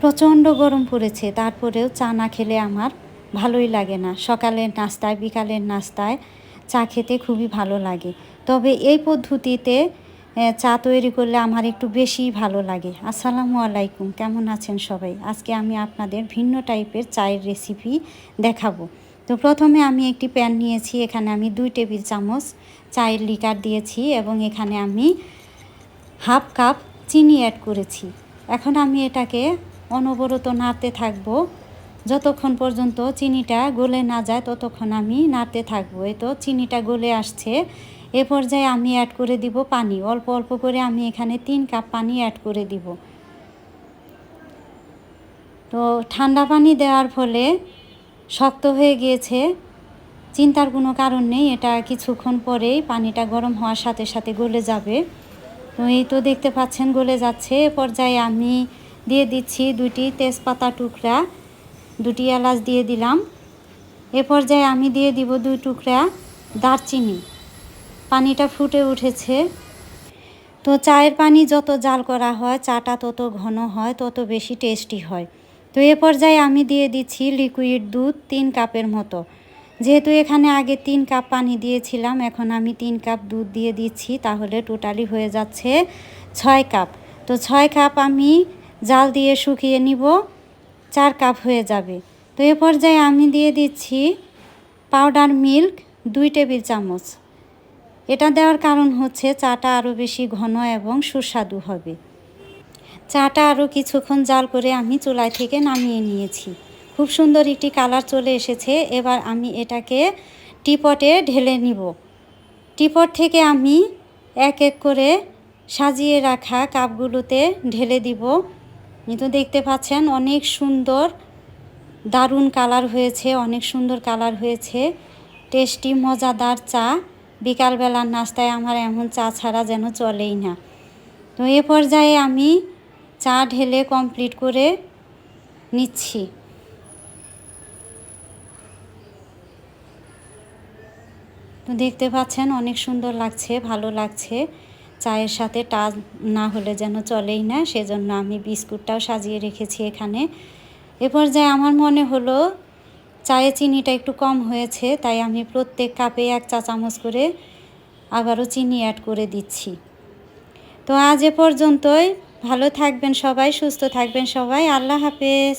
প্রচণ্ড গরম পড়েছে, তারপরেও চা না খেলে আমার ভালোই লাগে না। সকালের নাস্তায়, বিকালের নাস্তায় চা খেতে খুবই ভালো লাগে। তবে এই পদ্ধতিতে চা তৈরি করলে আমার একটু বেশি ভালো লাগে। আসসালামু আলাইকুম, কেমন আছেন সবাই? আজকে আমি আপনাদের ভিন্ন টাইপের চায়ের রেসিপি দেখাবো। তো প্রথমে আমি একটি প্যান নিয়েছি, এখানে আমি দুই টেবিল চামচ চায়ের লিকার দিয়েছি এবং এখানে আমি হাফ কাপ চিনি অ্যাড করেছি। এখন আমি এটাকে অনবরত নাড়তে থাকব। যতক্ষণ পর্যন্ত চিনিটা গলে না যায়, ততক্ষণ আমি নাড়তে থাকব। এই তো চিনিটা গলে আসছে। এ পর্যায়ে আমি অ্যাড করে দিব পানি। অল্প অল্প করে আমি এখানে তিন কাপ পানি অ্যাড করে দিব। তো ঠান্ডা পানি দেওয়ার ফলে শক্ত হয়ে গিয়েছে। চিন্তার কোনো কারণ নেই, এটা কিছুক্ষণ পরেই পানিটা গরম হওয়ার সাথে সাথে গলে যাবে। তো এই তো দেখতে পাচ্ছেন গলে যাচ্ছে। এ পর্যায়ে আমি দিয়ে দিচ্ছি দুটি তেজপাতা টুকরা, দুটি এলাচ দিয়ে দিলাম। এ পর্যায়ে আমি দিয়ে দিব দুই টুকরা দারচিনি। পানিটা ফুটে উঠেছে। তো চায়ের পানি যত জাল করা হয়, চাটা তত ঘন হয়, তত বেশি টেস্টি হয়। তো এ পর্যায়ে আমি দিয়ে দিচ্ছি লিকুইড দুধ তিন কাপের মতো। যেহেতু এখানে আগে তিন কাপ পানি দিয়েছিলাম, এখন আমি তিন কাপ দুধ দিয়ে দিচ্ছি, তাহলে টোটালি হয়ে যাচ্ছে ছয় কাপ। তো ছয় কাপ আমি জাল দিয়ে শুকিয়ে নিব, চার কাপ হয়ে যাবে। তো এ পর্যায়ে আমি দিয়ে দিচ্ছি পাউডার মিল্ক দুই টেবিল চামচ। এটা দেওয়ার কারণ হচ্ছে চাটা আরও বেশি ঘন এবং সুস্বাদু হবে। চাটা আরও কিছুক্ষণ জাল করে আমি চুলায় থেকে নামিয়ে নিয়েছি। খুব সুন্দর একটি কালার চলে এসেছে। এবার আমি এটাকে টিপটে ঢেলে নিব। টিপট থেকে আমি এক এক করে সাজিয়ে রাখা কাপগুলোতে ঢেলে দিব। তো দেখতে পাচ্ছেন অনেক সুন্দর, দারুণ কালার হয়েছে, অনেক সুন্দর কালার হয়েছে। টেস্টি, মজাদার চা। বিকালবেলার নাস্তায় আমার এমন চা ছাড়া যেন চলেই না। তো এ পর্যায়ে আমি চা ঢেলে কমপ্লিট করে নিচ্ছি। তো দেখতে পাচ্ছেন অনেক সুন্দর লাগছে, ভালো লাগছে। চায়ের সাথে টা না হলে যেন চলেই না, সেজন্য আমি বিস্কুটটাও সাজিয়ে রেখেছি এখানে। এ পর্যায়ে আমার মনে হলো চায়ে চিনিটা একটু কম হয়েছে, তাই আমি প্রত্যেক কাপে এক চা চামচ করে আবারও চিনি অ্যাড করে দিচ্ছি। তো আজ এ পর্যন্তই। ভালো থাকবেন সবাই, সুস্থ থাকবেন সবাই। আল্লাহ হাফেজ।